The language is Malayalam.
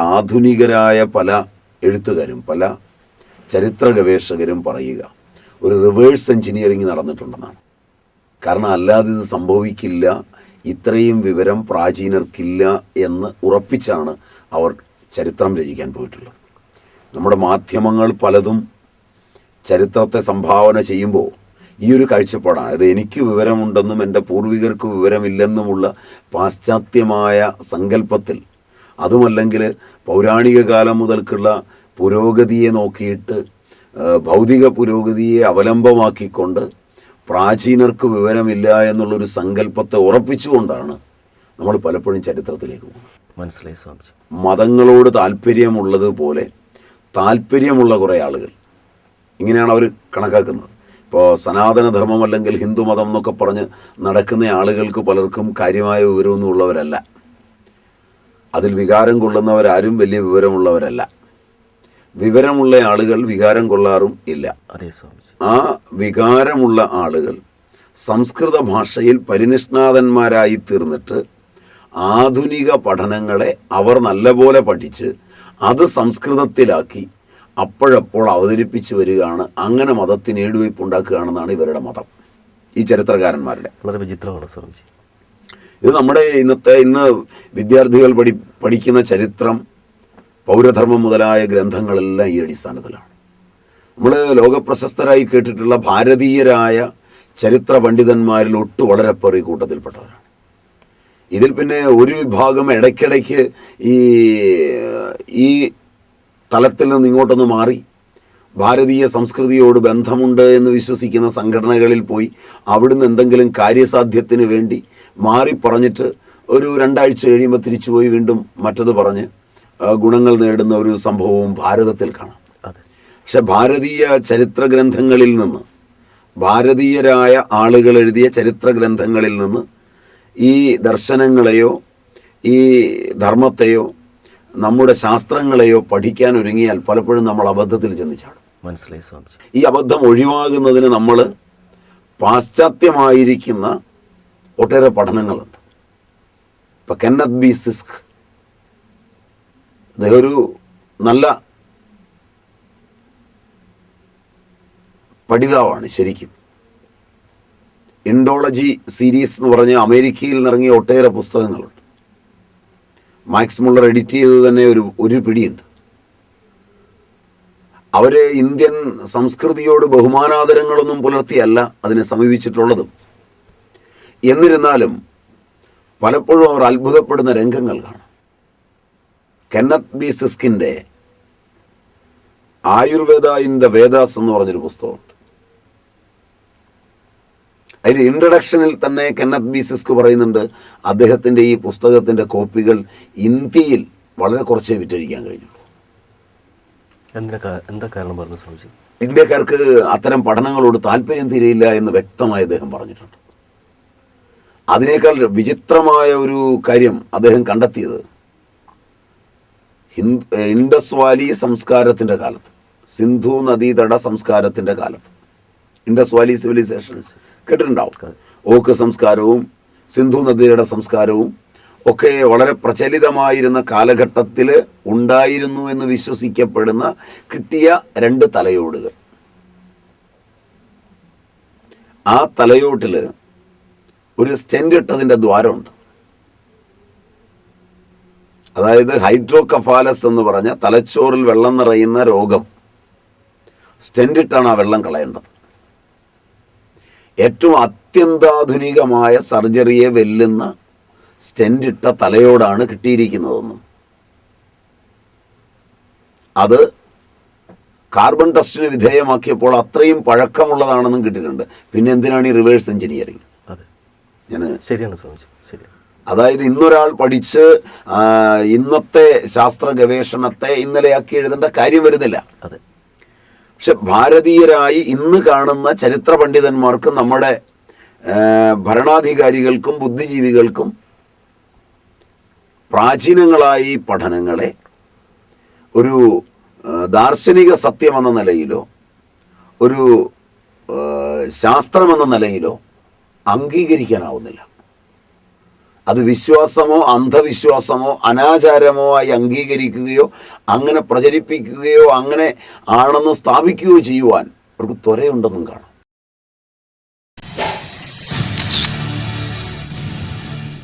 ആധുനികരായ പല എഴുത്തുകാരും പല ചരിത്ര ഗവേഷകരും പറയുക ഒരു റിവേഴ്സ് എഞ്ചിനീയറിംഗ് നടന്നിട്ടുണ്ടെന്നാണ്. കാരണം അല്ലാതെ ഇത് സംഭവിക്കില്ല ഇത്രയും വിവരം പ്രാചീനർക്കില്ല എന്ന് ഉറപ്പിച്ചാണ് അവർ ചരിത്രം രചിക്കാൻ പോയിട്ടുള്ളത്. നമ്മുടെ മാധ്യമങ്ങൾ പലതും ചരിത്രത്തെ സംഭാവന ചെയ്യുമ്പോൾ ഈ ഒരു കാഴ്ചപ്പാടാണ്. അതായത് എനിക്ക് വിവരമുണ്ടെന്നും എന്റെ പൂർവികർക്ക് വിവരമില്ലെന്നുമുള്ള പാശ്ചാത്യമായ സങ്കല്പത്തിൽ അതുമല്ലെങ്കിൽ പൗരാണിക കാലം മുതൽക്കുള്ള പുരോഗതിയെ നോക്കിയിട്ട് ഭൗതിക പുരോഗതിയെ അവലംബമാക്കിക്കൊണ്ട് പ്രാചീനർക്ക് വിവരമില്ല എന്നുള്ളൊരു സങ്കല്പത്തെ ഉറപ്പിച്ചുകൊണ്ടാണ് നമ്മൾ പലപ്പോഴും ചരിത്രത്തിലേക്ക് പോകുന്നത്. മനസ്സിലായി സ്വാമിജി. മതങ്ങളോട് താല്പര്യമുള്ളതുപോലെ താല്പര്യമുള്ള കുറേ ആളുകൾ. ഇങ്ങനെയാണ് അവർ കണക്കാക്കുന്നത്. ഇപ്പോൾ സനാതനധർമ്മം അല്ലെങ്കിൽ ഹിന്ദുമതം എന്നൊക്കെ പറഞ്ഞ് നടക്കുന്ന ആളുകൾക്ക് പലർക്കും കാര്യമായ വിവരമൊന്നും ഉള്ളവരല്ല. അതിൽ വികാരം കൊള്ളുന്നവരാരും വലിയ വിവരമുള്ളവരല്ല. വിവരമുള്ള ആളുകൾ വികാരം കൊള്ളാറും ഇല്ല. ആ വികാരമുള്ള ആളുകൾ സംസ്കൃത ഭാഷയിൽ പരിനിഷ്ണാതന്മാരായി തീർന്നിട്ട് ആധുനിക പഠനങ്ങളെ അവർ നല്ലപോലെ പഠിച്ച് അത് സംസ്കൃതത്തിലാക്കി അപ്പോഴപ്പോൾ അവതരിപ്പിച്ചു വരികയാണ് അങ്ങനെ മതത്തിന് ഏടുവയ്പുണ്ടാക്കുകയാണെന്നാണ് ഇവരുടെ മതം. ഈ ചരിത്രകാരന്മാരുടെ. വളരെ വിചിത്രമാണ് സ്വാമിജി. ഇത് നമ്മുടെ ഇന്നത്തെ ഇന്ന് വിദ്യാർത്ഥികൾ പഠി പഠിക്കുന്ന ചരിത്രം പൗരധർമ്മം മുതലായ ഗ്രന്ഥങ്ങളെല്ലാം ഈ അടിസ്ഥാനത്തിലാണ്. നമ്മൾ ലോകപ്രശസ്തരായി കേട്ടിട്ടുള്ള ഭാരതീയരായ ചരിത്ര പണ്ഡിതന്മാരിൽ ഒട്ടു വളരെ പേർ കൂട്ടത്തിൽപ്പെട്ടവരാണ്. ഇതിൽ പിന്നെ ഒരു വിഭാഗം ഇടയ്ക്കിടയ്ക്ക് ഈ ഈ തലത്തിൽ നിന്ന് ഇങ്ങോട്ടൊന്ന് മാറി ഭാരതീയ സംസ്കൃതിയോട് ബന്ധമുണ്ട് എന്ന് വിശ്വസിക്കുന്ന സംഘടനകളിൽ പോയി അവിടുന്ന് എന്തെങ്കിലും കാര്യസാധ്യത്തിന് വേണ്ടി മാറി പറഞ്ഞിട്ട് ഒരു രണ്ടാഴ്ച കഴിയുമ്പോൾ തിരിച്ചു പോയി വീണ്ടും മറ്റത് പറഞ്ഞ് ഗുണങ്ങൾ നേടുന്ന ഒരു സംഭവവും ഭാരതത്തിൽ കാണാം. പക്ഷെ ഭാരതീയ ചരിത്ര ഗ്രന്ഥങ്ങളിൽ നിന്ന് ഭാരതീയരായ ആളുകൾ എഴുതിയ ചരിത്ര ഗ്രന്ഥങ്ങളിൽ നിന്ന് ഈ ദർശനങ്ങളെയോ ഈ ധർമ്മത്തെയോ നമ്മുടെ ശാസ്ത്രങ്ങളെയോ പഠിക്കാൻ ഒരുങ്ങിയാൽ പലപ്പോഴും നമ്മൾ അബദ്ധത്തിൽ ചെന്നിച്ചാടും മനസ്സിലായി സ്വാമി ഈ അബദ്ധം ഒഴിവാകുന്നതിന് നമ്മൾ പാശ്ചാത്യമായിരിക്കുന്ന ഒട്ടേറെ പഠനങ്ങളുണ്ട്. ഇപ്പം കെന്നത് ബി സിസ്ക്. അദ്ദേഹം ഒരു നല്ല പഠിതാവാണ് ശരിക്കും. ഇൻഡോളജി സീരീസ് എന്ന് പറഞ്ഞ് അമേരിക്കയിൽ നിറങ്ങിയ ഒട്ടേറെ പുസ്തകങ്ങളുണ്ട്. മാക്സ് മുള്ളർ എഡിറ്റ് ചെയ്തത് തന്നെ ഒരു ഒരു പിടിയുണ്ട്. അവരെ ഇന്ത്യൻ സംസ്കൃതിയോട് ബഹുമാനാദരങ്ങളൊന്നും പുലർത്തിയല്ല അതിനെ സമീപിച്ചിട്ടുള്ളതും. എന്നിരുന്നാലും പലപ്പോഴും അവർ അത്ഭുതപ്പെടുന്ന രംഗങ്ങൾ കാണാം. കെന്നത്ത് ബി സിസ്കിന്റെ ആയുർവേദ ഇൻ ദ വേദാസ് എന്ന് പറഞ്ഞൊരു പുസ്തകമുണ്ട്. അതിന്റെ ഇൻട്രഡക്ഷനിൽ തന്നെ കെന്നത്ത് ബി സിസ്ക് പറയുന്നുണ്ട് അദ്ദേഹത്തിന്റെ ഈ പുസ്തകത്തിന്റെ കോപ്പികൾ ഇന്ത്യയിൽ വളരെ കുറച്ചേ വിറ്റഴിക്കാൻ കഴിഞ്ഞുള്ളൂ. എന്താ കാരണം പറഞ്ഞു ഇന്ത്യക്കാർക്ക് അത്തരം പഠനങ്ങളോട് താല്പര്യം തീരെയില്ല എന്ന് വ്യക്തമായി അദ്ദേഹം പറഞ്ഞിട്ടുണ്ട്. അതിനേക്കാൾ വിചിത്രമായ ഒരു കാര്യം അദ്ദേഹം കണ്ടെത്തിയത്. ഇൻഡസ് വാലി സംസ്കാരത്തിന്റെ കാലത്ത്. സിന്ധു നദീതട സംസ്കാരത്തിന്റെ കാലത്ത്. ഇൻഡസ് വാലി സിവിലൈസേഷൻ കേട്ടിട്ടുണ്ടാവും. ഓക്ക് സംസ്കാരവും സിന്ധു നദീതട സംസ്കാരവും ഒക്കെ വളരെ പ്രചലിതമായിരുന്ന കാലഘട്ടത്തിൽ ഉണ്ടായിരുന്നു എന്ന് വിശ്വസിക്കപ്പെടുന്ന കിട്ടിയ രണ്ട് തലയോടുകൾ. ആ തലയോട്ടിൽ ഒരു സ്റ്റെൻഡ് ഇട്ടതിന്റെ ദ്വാരമുണ്ട്. അതായത് ഹൈഡ്രോകഫാലസ് എന്ന് പറഞ്ഞ തലച്ചോറിൽ വെള്ളം നിറയുന്ന രോഗം. സ്റ്റെൻഡ് ഇട്ടാണ് ആ വെള്ളം കളയേണ്ടത്. ഏറ്റവും അത്യന്താധുനികമായ സർജറിയെ വെല്ലുന്ന സ്റ്റെൻഡ് ഇട്ട തലയോടാണ് കിട്ടിയിരിക്കുന്നതെന്നും. അത് കാർബൺ ടെസ്റ്റിന് വിധേയമാക്കിയപ്പോൾ അത്രയും പഴക്കമുള്ളതാണെന്നും കിട്ടിയിട്ടുണ്ട്. പിന്നെ എന്തിനാണ് ഈ റിവേഴ്സ് എഞ്ചിനീയറിംഗ്? അതെ ഞാൻ ശരിയാണ് സ്വാമിജി ശരി അതായത് ഇന്നൊരാൾ പഠിച്ച് ഇന്നത്തെ ശാസ്ത്ര ഗവേഷണത്തെ ഇന്നലെയാക്കി എഴുതേണ്ട കാര്യം വരുന്നില്ല. അതെ. പക്ഷെ ഭാരതീയരായി ഇന്ന് കാണുന്ന ചരിത്ര പണ്ഡിതന്മാർക്കും നമ്മുടെ ഭരണാധികാരികൾക്കും ബുദ്ധിജീവികൾക്കും പ്രാചീനങ്ങളായ ഈ പഠനങ്ങളെ ഒരു ദാർശനിക സത്യമെന്ന നിലയിലോ ഒരു ശാസ്ത്രമെന്ന നിലയിലോ അംഗീകരിക്കാനാവുന്നില്ല. അത് വിശ്വാസമോ അന്ധവിശ്വാസമോ അനാചാരമോ ആയി അംഗീകരിക്കുകയോ അങ്ങനെ പ്രചരിപ്പിക്കുകയോ അങ്ങനെ ആണെന്ന് സ്ഥാപിക്കുകയോ ചെയ്യുവാൻ അവർക്ക് ത്വരയുണ്ടെന്നും കാണാം.